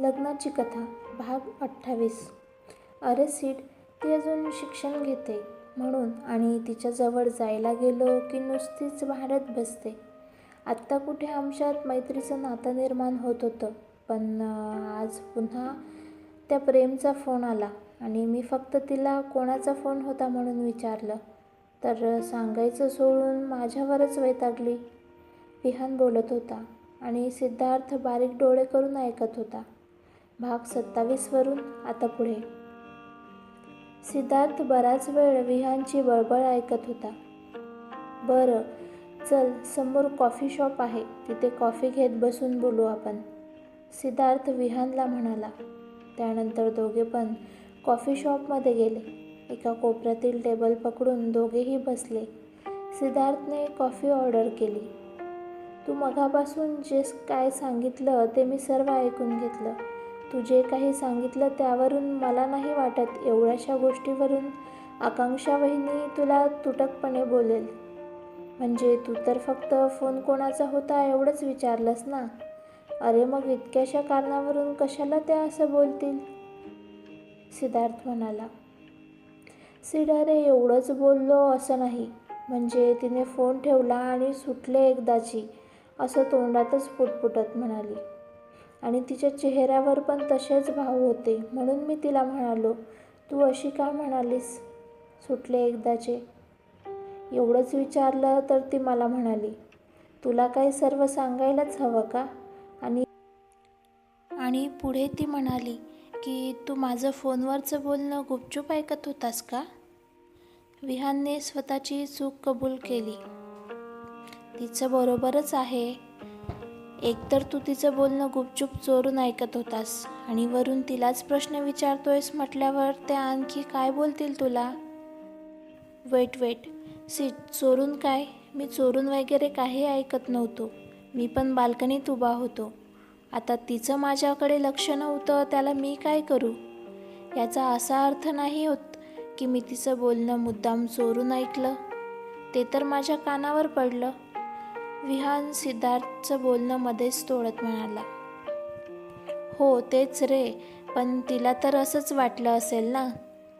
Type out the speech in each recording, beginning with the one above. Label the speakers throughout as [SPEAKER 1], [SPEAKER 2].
[SPEAKER 1] लग्नाची कथा भाग अठ्ठावीस. अरे सीट ती अजून शिक्षण घेते म्हणून आणि तिच्याजवळ जायला गेलो की नुसतीच भांडत बसते. आत्ता कुठे आमच्यात मैत्रीचं नातं निर्माण होत होतं पण आज पुन्हा त्या प्रेमचा फोन आला आणि मी फक्त तिला कोणाचा फोन होता म्हणून विचारलं. तर सांगायचं सोडून माझ्यावरच वैतागली. विहान बोलत होता आणि सिद्धार्थ बारीक डोळे करून ऐकत होता. भाग सत्तावीसवरून आता पुढे. सिद्धार्थ बराच वेळ विहानची बळबळ ऐकत होता. बरं चल समोर कॉफी शॉप आहे. तिथे कॉफी घेत बसून बोलू आपण. सिद्धार्थ विहानला म्हणाला. त्यानंतर दोघे पण कॉफी शॉपमध्ये गेले. एका कोपऱ्यातील टेबल पकडून दोघेही बसले. सिद्धार्थने कॉफी ऑर्डर केली. तू मघापासून जे काय सांगितलं ते मी सर्व ऐकून घेतलं. तू जे काही सांगितलं त्यावरून मला नाही वाटत. एवढ्याशा गोष्टीवरून आकांक्षा वहिनी तुला तुटकपणे बोलेल. म्हणजे तू तर फक्त फोन कोणाचा होता एवढंच विचारलंस ना? अरे मग इतक्याशा कारणावरून कशाला त्या असं बोलतील? सिद्धार्थ म्हणाला. सिडारे एवढंच बोललो असं नाही. म्हणजे तिने फोन ठेवला आणि सुटले एकदाची असं तोंडातच पुटपुटत म्हणाली. आणि तिच्या चेहऱ्यावर पण तसेच भाव होते. म्हणून मी तिला म्हणालो तू अशी का म्हणालीस? सुटले एकदाचे. एवढंच विचारलं तर ती मला म्हणाली तुला काही सर्व सांगायलाच हवं का? आणि आणि पुढे ती म्हणाली की तू माझं फोनवरचं बोलणं गुपचूप ऐकत होतास का? विहानने स्वतःची चूक कबूल केली. तिचं बरोबरच आहे. एकतर तू तिचं बोलणं गुपचूप चोरून ऐकत होतास आणि वरून तिलाच प्रश्न विचारतोयस म्हटल्यावर ते आणखी काय बोलतील तुला? वेट वेट सीट चोरून काय? मी चोरून वगैरे काही ऐकत नव्हतो. मी पण बाल्कनीत उभा होतो. आता तिचं माझ्याकडे लक्ष नव्हतं त्याला मी काय करू? याचा असा अर्थ नाही होत की मी तिचं बोलणं मुद्दाम चोरून ऐकलं. ते तर माझ्या कानावर पडलं. विहान सिद्धार्थचं बोलणं मध्येच तोडत म्हणाला हो तेच रे पण तिला तर असंच वाटलं असेल ना?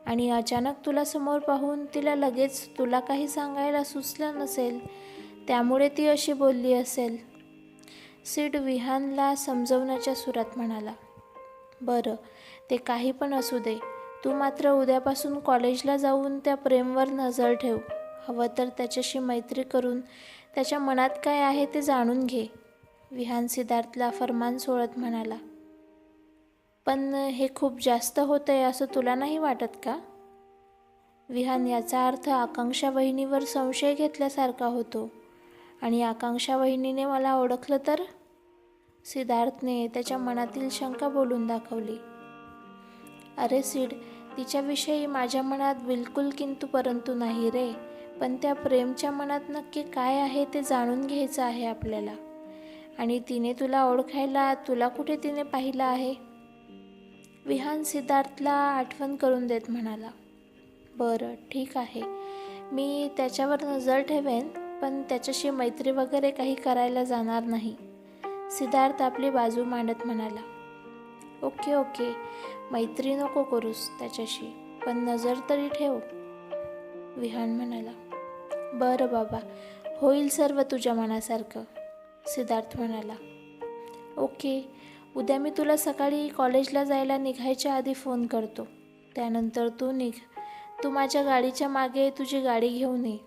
[SPEAKER 1] आणि अचानक तुला समोर पाहून तिला लगेच तुला काही सांगायला सुचलं नसेल त्यामुळे ती अशी बोलली असेल. सीड विहानला समजवण्याच्या सुरात म्हणाला बरं ते काही पण असू दे. तू मात्र उद्यापासून कॉलेजला जाऊन त्या प्रेमवर नजर ठेव. हवं तर त्याच्याशी मैत्री करून त्याच्या मनात काय आहे ते जाणून घे. विहान सिद्धार्थला फरमान सोडत म्हणाला पण हे खूप जास्त होतं आहे असं तुला नाही वाटत का? विहान याचा अर्थ आकांक्षा वहिनीवर संशय घेतल्यासारखा होतो. आणि आकांक्षा वहिनीने मला ओळखलं तर? सिद्धार्थने त्याच्या मनातील शंका बोलून दाखवली. अरे सीड तिच्याविषयी माझ्या मनात बिलकुल किंतु परंतु नाही रे. पण त्या प्रेमच्या मनात नक्की काय आहे ते जाणून घ्यायचं आहे आपल्याला. आणि तिने तुला ओळखायला तुला कुठे तिने पाहिलं आहे? विहान सिद्धार्थला आठवण करून देत म्हणाला बरं ठीक आहे. मी त्याच्यावर नजर ठेवेन पण त्याच्याशी मैत्री वगैरे काही करायला जाणार नाही. सिद्धार्थ आपली बाजू मांडत म्हणाला ओके ओके. मैत्री नको करूस त्याच्याशी पण नजर तरी ठेव. विहान म्हणाला बरं बाबा होईल सर्व तुझ्या मनासारखं सिद्धार्थ म्हणाला. ओके उद्या मी तुला सकाळी कॉलेजला जायला निघायच्या आधी फोन करतो. त्यानंतर तू निघ. तू माझ्या गाडीच्या मागे तुझी गाडी घेऊन ये.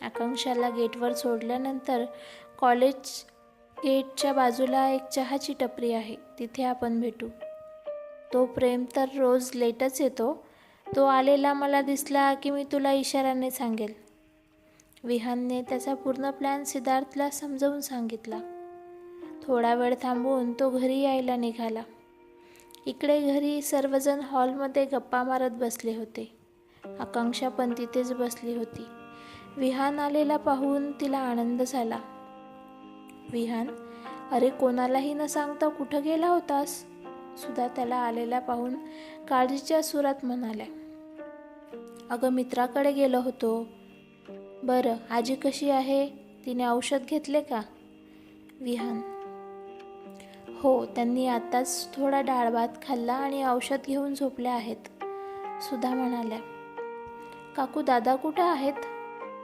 [SPEAKER 1] आकांक्षाला गेटवर सोडल्यानंतर कॉलेज गेटच्या बाजूला एक चहाची टपरी आहे. तिथे आपण भेटू. तो प्रेम तर रोज लेटच येतो. तो आलेला मला दिसला की मी तुला इशाऱ्याने सांगेल. विहानने त्याचा पूर्ण प्लॅन सिद्धार्थला समजावून सांगितला. थोडा वेळ थांबून तो घरी यायला निघाला. इकडे घरी सर्वजण हॉलमध्ये गप्पा मारत बसले होते. आकांक्षा पण तिथेच बसली होती. विहान आलेला पाहून तिला आनंद झाला. विहान अरे कोणालाही न सांगता कुठं गेला होतास? सुद्धा त्याला आलेला पाहून काळजीच्या सुरात म्हणाल्या. अगं मित्राकडे गेलो होतो. बरं आजी कशी आहे? तिने औषध घेतले का? विहान. हो त्यांनी आताच थोडा डाळ भात खाल्ला आणि औषध घेऊन झोपल्या आहेत सुधा म्हणाल्या. काकू दादा कुठं आहेत?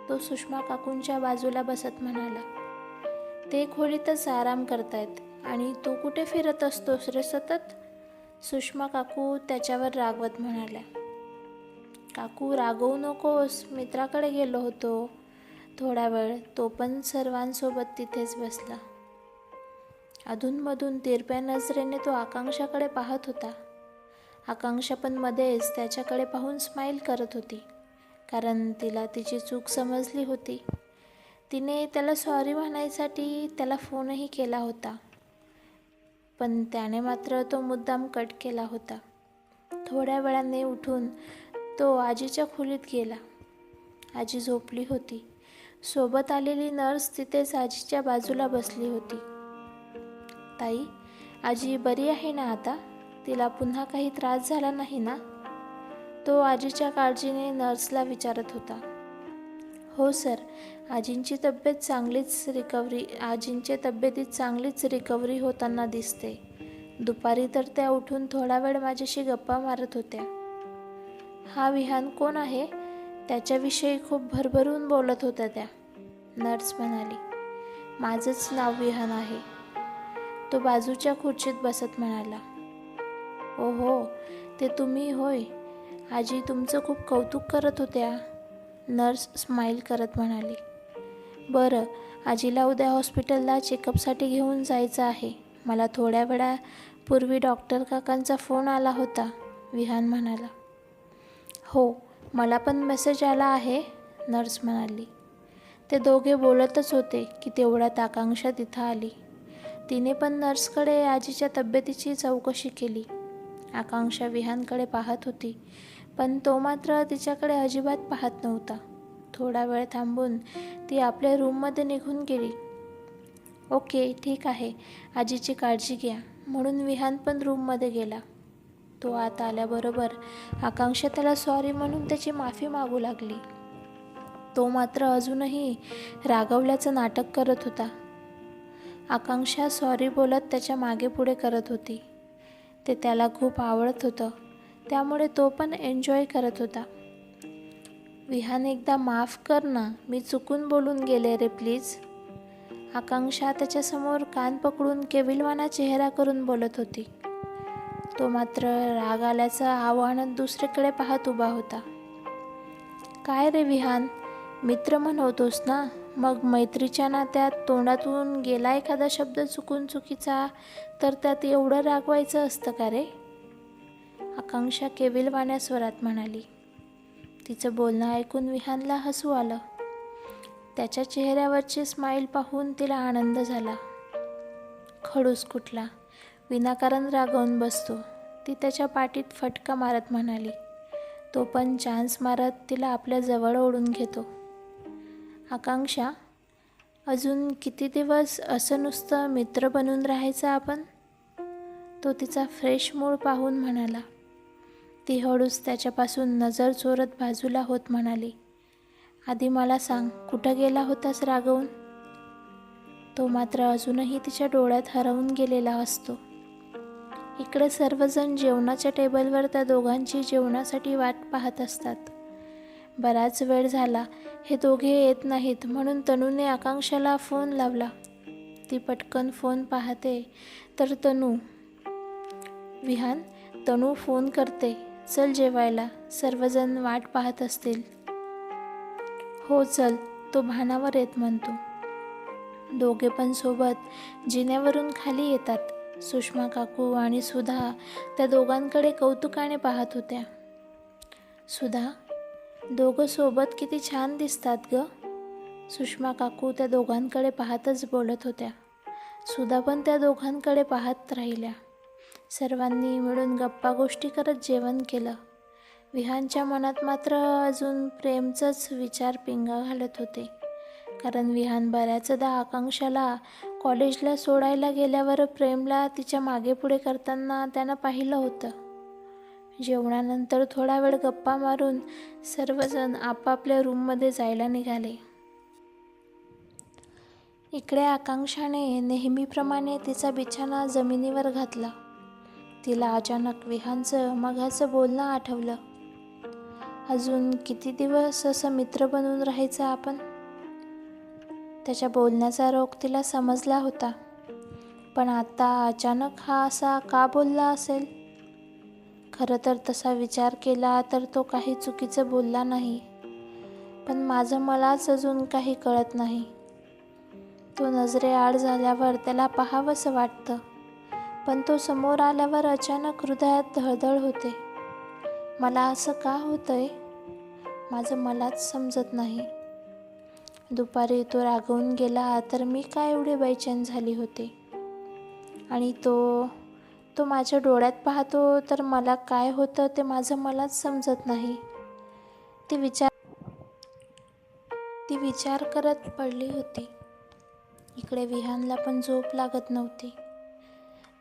[SPEAKER 1] तो सुषमा काकूंच्या बाजूला बसत म्हणाला. ते खोलीतच आराम करतायत आणि तू कुठे फिरत असतोस रे सतत? सुषमा काकू त्याच्यावर रागवत म्हणाल्या. काकू रागवू नकोस मित्राकडे गेलो होतो. थोडा वेळ तो पण सर्वांसोबत तिथेच बसला. अधूनमधून तिरप्या नजरेने तो आकांक्षाकडे पाहत होता. आकांक्षा पण मध्येच त्याच्याकडे पाहून स्माईल करत होती कारण तिला तिची चूक समजली होती. तिने त्याला सॉरी म्हणायसाठी त्याला फोनही केला होता. पण त्याने मात्र तो मुद्दाम कट केला होता. थोड्या वेळाने उठून तो आजीच्या खोलीत गेला. आजी झोपली होती. सोबत आलेली नर्स तिथेच आजीच्या बाजूला बसली होती. ताई आजी बरी आहे ना आता? तिला पुन्हा काही त्रास झाला नाही ना? तो आजीच्या काळजीने नर्सला विचारत होता. हो सर आजींची तब्येत चांगलीच रिकव्हरी आजींच्या तब्येतीत चांगलीच रिकव्हरी होताना दिसते. दुपारी तर त्या उठून थोडा वेळ माझ्याशी गप्पा मारत होत्या. हा विहान कोण आहे? त्याच्याविषयी खूप भरभरून बोलत होत्या त्या. नर्स म्हणाली माझंच नाव विहान आहे. तो बाजूच्या खुर्चीत बसत म्हणाला ओहो हो ते तुम्ही होय. आजी तुमचं खूप कौतुक करत होत्या. नर्स स्माईल करत म्हणाली बरं आजीला उद्या हॉस्पिटलला चेकअपसाठी घेऊन जायचं आहे. मला थोड्या वेळापूर्वी डॉक्टर काकांचा फोन आला होता विहान म्हणाला. हो मला पण मेसेज आला आहे नर्स म्हणाली. ते दोघे बोलतच होते की तेवढ्यात आकांक्षा तिथं आली. तिने पण नर्सकडे आजीच्या तब्येतीची चौकशी केली. आकांक्षा विहानकडे पाहत होती पण तो मात्र तिच्याकडे अजिबात पाहत नव्हता. थोडा वेळ थांबून ती आपल्या रूममध्ये निघून गेली. ओके ठीक आहे आजीची काळजी घ्या म्हणून विहान पण रूममध्ये गेला. तो आत आल्याबरोबर आकांक्षा त्याला सॉरी म्हणून त्याची माफी मागू लागली. तो मात्र अजूनही रागवल्याचं नाटक करत होता. आकांक्षा सॉरी बोलत त्याच्यामागे पुढे करत होती. ते त्याला खूप आवडत होतं. त्यामुळे तो पण एन्जॉय करत होता. विहान एकदा माफ कर ना मी चुकून बोलून गेले रे प्लीज आकांक्षा त्याच्यासमोर कान पकडून केविलवाना चेहरा करून बोलत होती. तो मात्र राग आल्याचं आव्हान दुसरीकडे पाहत उभा होता. काय रे विहान मित्र म्हणवतोस ना? मग मैत्रीच्या नात्यात तोंडातून गेला एखादा शब्द चुकून चुकीचा तर त्यात एवढं रागवायचं असतं का रे? आकांक्षा केविलवाण्या स्वरात म्हणाली. तिचं बोलणं ऐकून विहानला हसू आलं. त्याच्या चेहऱ्यावरची स्माईल पाहून तिला आनंद झाला. खडूस कुठला? विनाकारण रागवून बसतो. ती त्याच्या पाठीत फटका मारत म्हणाली तो पण चान्स मारत तिला आपल्या जवळ ओढून घेतो. आकांक्षा अजून किती दिवस असं नुसतं मित्र बनून राहायचं आपण? तो तिचा फ्रेश मूळ पाहून म्हणाला. ती हळूच त्याच्यापासून नजर चोरत बाजूला होत म्हणाली आधी मला सांग कुठं गेला होतास रागवून? तो मात्र अजूनही तिच्या डोळ्यात हरवून गेलेला असतो. इकडे सर्वजण जेवणाच्या टेबलवर त्या दोघांची जेवणासाठी वाट पाहत असतात. बराच वेळ झाला हे दोघे येत नाहीत म्हणून तनूने आकांक्षाला फोन लावला. ती पटकन फोन पाहते तर तनू विहान तनू फोन करते चल जेवायला सर्वजण वाट पाहत असतील. हो चल तो भानावर येत म्हणतो. दोघे पण सोबत जिन्यावरून खाली येतात. सुषमा काकू आणि सुधा त्या दोघांकडे कौतुकाने पाहत होत्या. सुधा दोघं सोबत किती छान दिसतात ग. सुषमा काकू त्या दोघांकडे पाहतच बोलत होत्या. सुधा पण त्या दोघांकडे पाहत राहिल्या. सर्वांनी मिळून गप्पा गोष्टी करत जेवण केलं. विहानच्या मनात मात्र अजून प्रेमचंच विचार पिंगा घालत होते. कारण विहान बऱ्याचदा आकांक्षाला कॉलेजला सोडायला गेल्यावर प्रेमला तिच्यामागे पुढे करताना त्यानं पाहिलं होतं. जेवणानंतर थोडा वेळ गप्पा मारून सर्वजण आपापल्या रूममध्ये जायला निघाले. इकडे आकांक्षाने नेहमीप्रमाणे तिचा बिछाना जमिनीवर घातला. तिला अचानक विहांचं मघाचं बोलणं आठवलं. अजून किती दिवस असं मित्र बनून राहायचं आपण? त्याच्या बोलण्याचा रोग तिला समजला होता. पण आता अचानक हा असा का बोलला असेल? खरं तर तसा विचार केला तर तो काही चुकीचं बोलला नाही. पण माझं मलाच अजून काही कळत नाही. तो नजरेआड झाल्यावर त्याला पाहावंसं वाटतं. पण तो समोर आल्यावर अचानक हृदयात धळधळ होते. मला असं का होतंय? माझं मलाच समजत नाही. दुपारी तो रागवून गेला तर मी का एवढी बैचेन झाली होते? आणि तो तो माझ्या डोळ्यात पाहतो तर मला काय होतं ते माझं मलाच समजत नाही. ती विचार ती विचार करत पडली होती. इकडे विहानला पण झोप लागत नव्हती.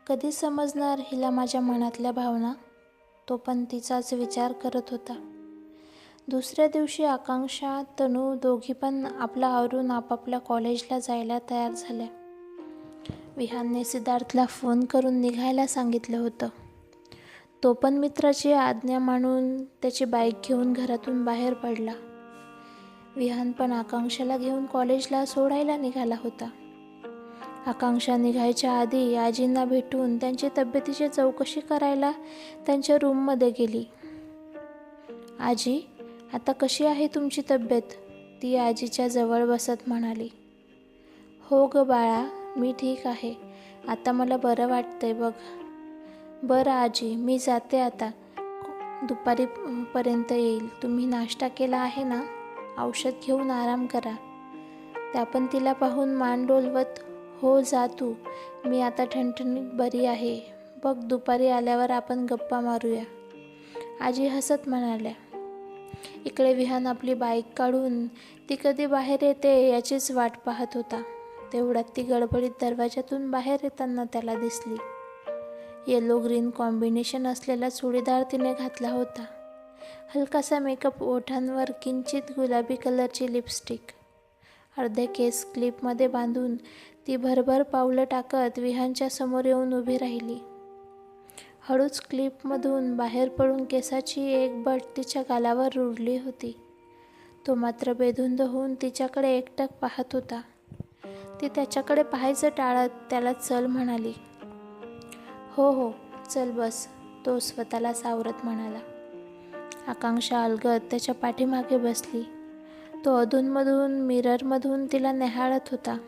[SPEAKER 1] कधी समजणार हिला माझ्या मनातल्या भावना? तो पण तिचाच विचार करत होता. दुसऱ्या दिवशी आकांक्षा तनू दोघी पण आपला आवरून आपापल्या कॉलेजला जायला तयार झाल्या. विहानने सिद्धार्थला फोन करून निघायला सांगितलं होतं. तो पण मित्राची आज्ञा मानून त्याची बाईक घेऊन घरातून बाहेर पडला. विहान पण आकांक्षाला घेऊन कॉलेजला सोडायला निघाला होता. आकांक्षा निघायच्या आधी आजींना भेटून त्यांची तब्येतीची चौकशी करायला त्यांच्या रूममध्ये गेली. आजी आता कशी आहे तुमची तब्येत? ती आजीच्या जवळ बसत म्हणाली. हो ग बाळा मी ठीक आहे. आता मला बरं वाटतंय बघ. बरं आजी मी जाते आता. दुपारी पर्यंत येईल. तुम्ही नाश्ता केला आहे ना? औषध घेऊन आराम करा. त्या पण तिला पाहून मान डोलवत हो जा तू. मी आता ठणठणीत बरी आहे. बघ दुपारी आल्यावर आपण गप्पा मारूया. आजी हसत म्हणाल्या. इकडे विहान आपली बाईक काढून ती कधी बाहेर येते याचीच वाट पाहत होता. तेवढ्यात ती गडबडीत दरवाजातून बाहेर येताना त्याला दिसली. येलो ग्रीन कॉम्बिनेशन असलेला चुडीदार तिने घातला होता. हलकासा मेकअप ओठांवर किंचित गुलाबी कलरची लिपस्टिक अर्धे केस क्लिपमध्ये बांधून ती भरभर पावलं टाकत विहानच्या समोर येऊन उभी राहिली. हळूच क्लिपमधून बाहेर पडून केसाची एक बट तिच्या गालावर रुडली होती. तो मात्र बेधुंद होऊन तिच्याकडे एकटक पाहत होता. ती त्याच्याकडे पाहायचं टाळत त्याला चल म्हणाली. हो हो चल बस तो स्वतःला सावरत म्हणाला. आकांक्षा अलगत त्याच्या पाठीमागे बसली. तो अधूनमधून मिररमधून तिला नेहाळत होता.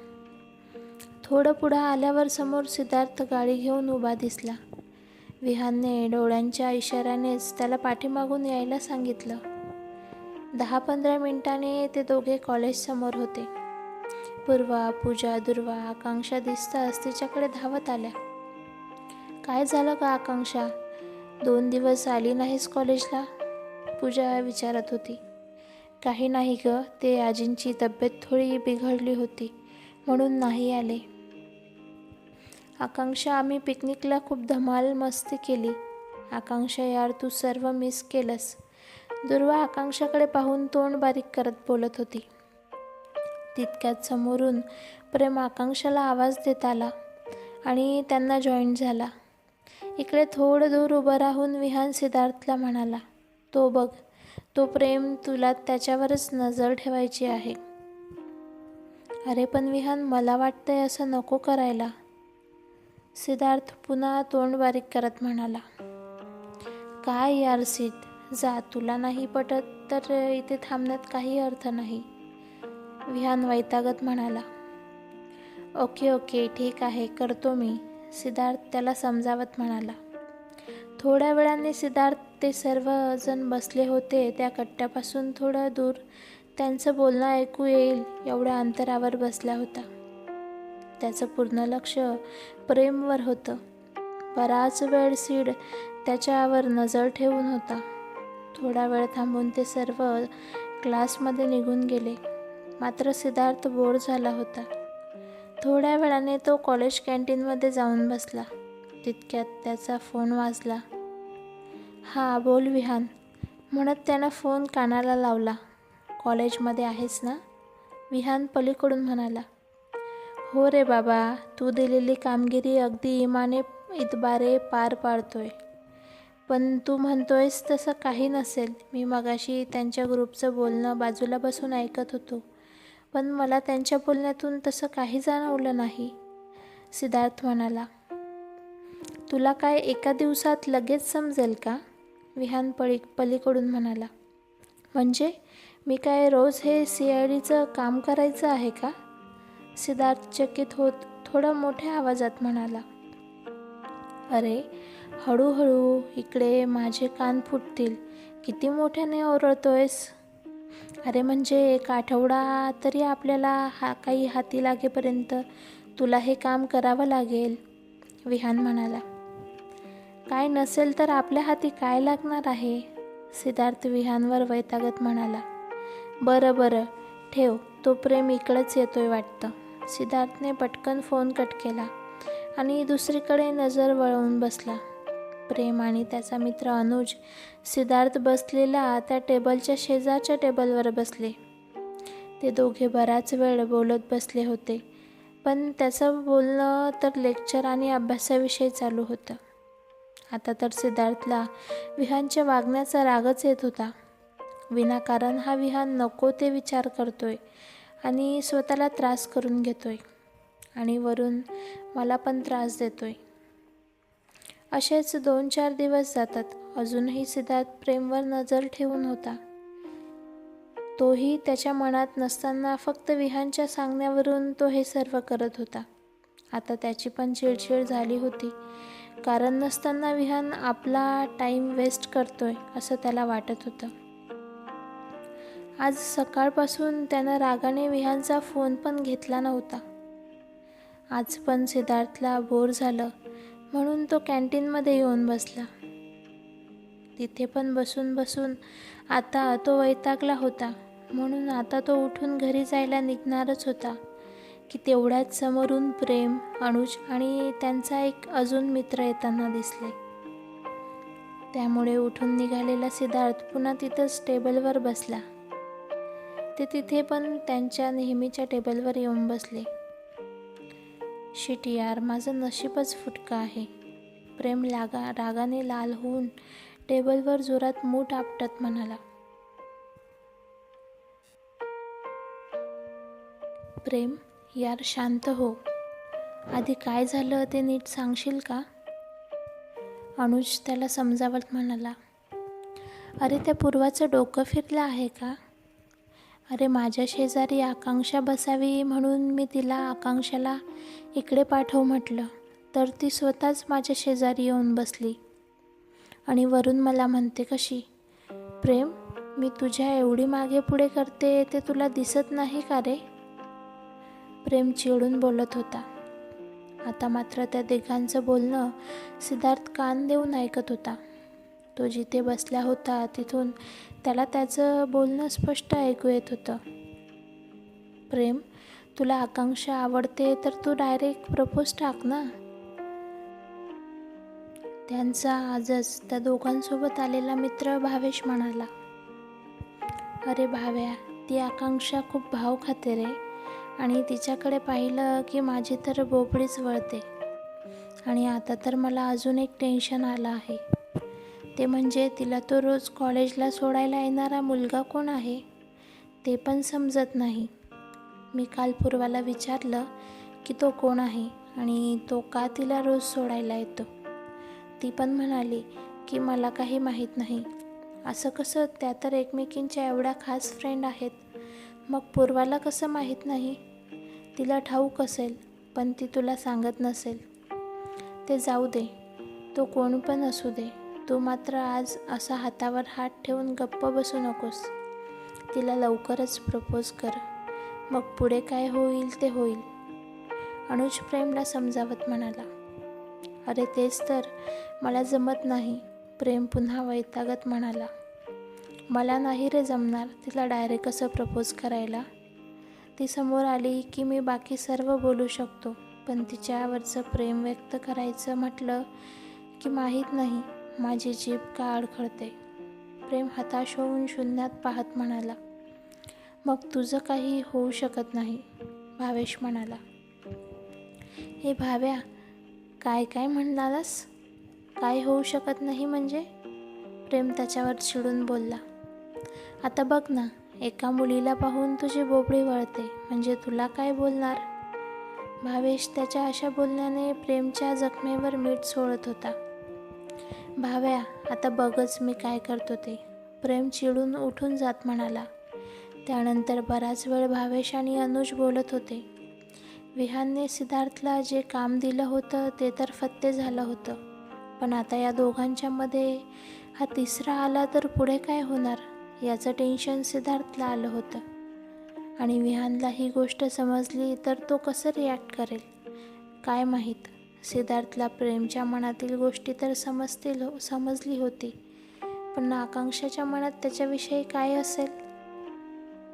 [SPEAKER 1] थोडं पुढं आल्यावर समोर सिद्धार्थ गाडी घेऊन उभा दिसला. विहानने डोळ्यांच्या इशाऱ्यानेच त्याला पाठीमागून यायला सांगितलं. दहा पंधरा मिनिटाने ते दोघे कॉलेजसमोर होते. पूर्वा पूजा दुर्वा आकांक्षा दिसताच तिच्याकडे धावत आल्या. काय झालं का आकांक्षा? दोन दिवस आली नाहीस कॉलेजला पूजा विचारत होती. काही नाही ग ते आजींची तब्येत थोडी बिघडली होती म्हणून नाही आले. आकांक्षा आम्ही पिकनिकला खूप धमाल मस्ती केली. आकांक्षा यार तू सर्व मिस केलंस. दुर्वा आकांक्षाकडे पाहून तोंड बारीक करत बोलत होती. तितक्यात समोरून प्रेम आकांक्षाला आवाज देत आला आणि त्यांना जॉईंट झाला. इकडे थोडं दूर उभं राहून विहान सिद्धार्थला म्हणाला तो बघ तो प्रेम तुला त्याच्यावरच नजर ठेवायची आहे. अरे पण विहान मला वाटतंय असं नको करायला. सिद्धार्थ पुन्हा तोंड बारीक करत म्हणाला काय यार सिद्ध जा तुला नाही पटत तर इथे थांबण्यात काही अर्थ नाही. विहान वैतागत म्हणाला ओके ओके ठीक आहे करतो मी सिद्धार्थ त्याला समजावत म्हणाला. थोड्या वेळाने सिद्धार्थ ते सर्वजण बसले होते त्या कट्ट्यापासून थोडं दूर. त्यांचं बोलणं ऐकू येईल एवढ्या अंतरावर बसला होता. त्याचं पूर्ण लक्ष प्रेमवर होतं. बराच वेळ सीड त्याच्यावर नजर ठेवून होता. थोडा वेळ थांबून ते सर्व क्लासमध्ये निघून गेले. मात्र सिद्धार्थ बोर झाला होता. थोड्या वेळाने तो कॉलेज कॅन्टीनमध्ये जाऊन बसला. तितक्यात त्याचा फोन वाजला. हां बोल विहान. म्हणत त्यानं फोन कानाला लावला. कॉलेजमध्ये आहेस ना? विहान पलीकडून म्हणाला. हो रे बाबा तू दिलेली कामगिरी अगदी इमाने इतबारे पार पाडतोय. पण तू म्हणतोयस तसं काही नसेल. मी मगाशी त्यांच्या ग्रुपचं बोलणं बाजूला बसून ऐकत होतो. पण मला त्यांच्या बोलण्यातून तसं काही जाणवलं नाही सिद्धार्थ म्हणाला. तुला काय एका दिवसात लगेच समजेल का? विहान पळी पलीकडून म्हणाला. म्हणजे मी काय रोज हे सी आय डीचं काम करायचं आहे का? सिद्धार्थ चकित होत थोडा मोठ्या आवाजात म्हणाला अरे हळूहळू इकडे माझे कान फुटतील. किती मोठ्याने ओरडतोयस. अरे म्हणजे एक आठवडा तरी आपल्याला हा काही हाती लागेपर्यंत तुला हे काम करावं लागेल? विहान म्हणाला. काय नसेल तर आपल्या हाती काय लागणार आहे? सिद्धार्थ विहानवर वैतागत म्हणाला. बरं बरं. ठेव. तो प्रेम इकडंच येतोय वाटतं. सिद्धार्थने पटकन फोन कट केला आणि दुसरीकडे नजर वळवून बसला. प्रेम आणि त्याचा मित्र अनुज सिद्धार्थ बसलेला त्या टेबलच्या शेजारच्या टेबलवर बसले. ते दोघे बराच वेळ बोलत बसले होते पण त्याचं बोलणं तर लेक्चर आणि अभ्यासाविषयी चालू होतं. आता तर सिद्धार्थला विहानच्या वागण्याचा रागच येत होता. विनाकारण हा विहान नको ते विचार करतोय. आणि स्वतःला त्रास करून घेतो आहे आणि वरून मला पण त्रास देतो आहे असेच दोन चार दिवस जातात. अजूनही सिद्धार्थ प्रेमवर नजर ठेवून होता. तोही त्याच्या मनात नसताना फक्त विहानच्या सांगण्यावरून तो हे सर्व करत होता. आता त्याची पण चिडचिड झाली होती. कारण नसताना विहान आपला टाईम वेस्ट करतोय असं त्याला वाटत होतं. आज सकाळपासून त्यानं रागाने विहानचा फोन पण घेतला नव्हता. आज पण सिद्धार्थला बोर झालं म्हणून तो कॅन्टीनमध्ये येऊन बसला. तिथे पण बसून बसून आता तो वैतागला होता म्हणून आता तो उठून घरी जायला निघणारच होता की तेवढ्याच समोरून प्रेम अनुज आणि त्यांचा एक अजून मित्र येताना दिसले. त्यामुळे उठून निघालेला सिद्धार्थ पुन्हा तिथंच टेबलवर बसला. ते तिथे पण त्यांच्या नेहमीच्या टेबलवर येऊन बसले. शिट यार माझं नशीबच फुटकं आहे. प्रेम लागा रागाने लाल होऊन टेबलवर जोरात मूठ आपटत म्हणाला. प्रेम यार शांत हो. आधी काय झालं ते नीट सांगशील का? अनुज त्याला समजावत म्हणाला. अरे त्या पूर्वाचं डोकं फिरलं आहे का? अरे माझ्या शेजारी आकांक्षा बसावी म्हणून मी तिला आकांक्षाला इकडे पाठव म्हटलं तर ती स्वतःच माझ्या शेजारी येऊन बसली. आणि वरून मला म्हणते कशी? प्रेम मी तुझ्या एवढी मागे पुढे करते ते तुला दिसत नाही का रे? प्रेम चिडून बोलत होता. आता मात्र त्या दिघांचं बोलणं सिद्धार्थ कान देऊन ऐकत होता. तो जिथे बसला होता तिथून त्याला त्याचं बोलणं स्पष्ट ऐकू येत होतं. प्रेम तुला आकांक्षा आवडते तर तू डायरेक्ट प्रपोज टाक ना. त्यांचा आजच त्या दोघांसोबत आलेला मित्र भावेश म्हणाला अरे भाव्या ती आकांक्षा खूप भाव खाते रे. आणि तिच्याकडे पाहिलं की माझी तर बोबडीच वळते. आणि आता तर मला अजून एक टेन्शन आलं आहे. ते म्हणजे तिला तो रोज कॉलेजला सोडायला येणारा मुलगा कोण आहे ते पण समजत नाही. मी काल पूर्वाला विचारलं की तो कोण आहे आणि तो का तिला रोज सोडायला येतो. ती पण म्हणाली की मला काही माहीत नाही. असं कसं त्या तर एकमेकींच्या एवढ्या खास फ्रेंड आहेत मग पूर्वाला कसं माहीत नाही? तिला ठाऊक असेल पण ती तुला सांगत नसेल. ते जाऊ दे तो कोण पण असू दे. तू मात्र आज असा हातावर हात ठेवून गप्प बसू नकोस. तिला लवकरच प्रपोज कर. मग पुढे काय होईल ते होईल. अनुज प्रेमला समजावत म्हणाला अरे तेच तर मला जमत नाही प्रेम पुन्हा वैतागत म्हणाला. मला नाही रे जमणार तिला डायरेक्ट कसं प्रपोज करायला. ती समोर आली की मी बाकी सर्व बोलू शकतो पण तिच्यावरचं प्रेम व्यक्त करायचं म्हटलं की माहीत नाही. माझी जीभ का अडखळते? प्रेम हताश होऊन शून्यात पाहत म्हणाला मग तुझं काही होऊ शकत नाही भावेश म्हणाला. हे भाव्या काय काय म्हणालास? काय होऊ शकत नाही म्हणजे? प्रेम त्याच्यावर चिडून बोलला आता बघ ना एका मुलीला पाहून तुझी बोबडी वळते म्हणजे तुला काय बोलणार? भावेश त्याच्या अशा बोलण्याने प्रेमच्या जखमेवर मीठ सोडत होता. भाव्या आता बघच मी काय करतो ते. प्रेम चिडून उठून जात म्हणाला. त्यानंतर बराच वेळ भावेश आणि अनुज बोलत होते. विहानने सिद्धार्थला जे काम दिलं होतं ते तर फत्ते झालं होतं. पण आता या दोघांच्यामध्ये हा तिसरा आला तर पुढे काय होणार याचं टेन्शन सिद्धार्थला आलं होतं. आणि विहानला ही गोष्ट समजली तर तो कसं रिॲक्ट करेल? काय माहीत? सिद्धार्थला प्रेमच्या मनातील गोष्टी तर समजतील हो- समजली होती पण आकांक्षाच्या मनात त्याच्याविषयी काय असेल?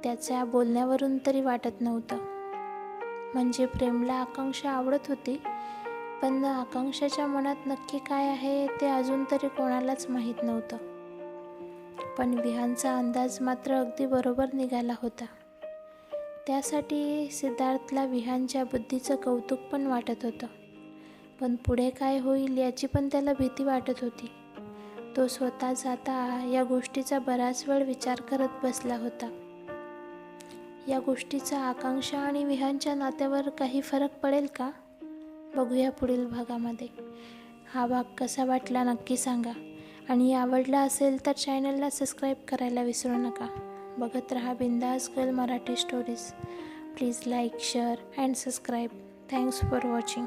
[SPEAKER 1] त्याच्या बोलण्यावरून तरी वाटत नव्हतं. म्हणजे प्रेमला आकांक्षा आवडत होती पण आकांक्षाच्या मनात नक्की काय आहे ते अजून तरी कोणालाच माहीत नव्हतं. पण विहानचा अंदाज मात्र अगदी बरोबर निघाला होता. त्यासाठी सिद्धार्थला विहानच्या बुद्धीचं कौतुक पण वाटत होतं. पण पुढे काय होईल याची पण त्याला भीती वाटत होती. तो स्वतः जाता या गोष्टीचा बराच वेळ विचार करत बसला होता. या गोष्टीचा आकांक्षा आणि विहांच्या नात्यावर काही फरक पडेल का? बघूया पुढील भागामध्ये. हा भाग कसा वाटला नक्की सांगा. आणि आवडला असेल तर चॅनलला सबस्क्राईब करायला विसरू नका. बघत रहा Bindaas girl Marathi stories please like share and subscribe thanks for watching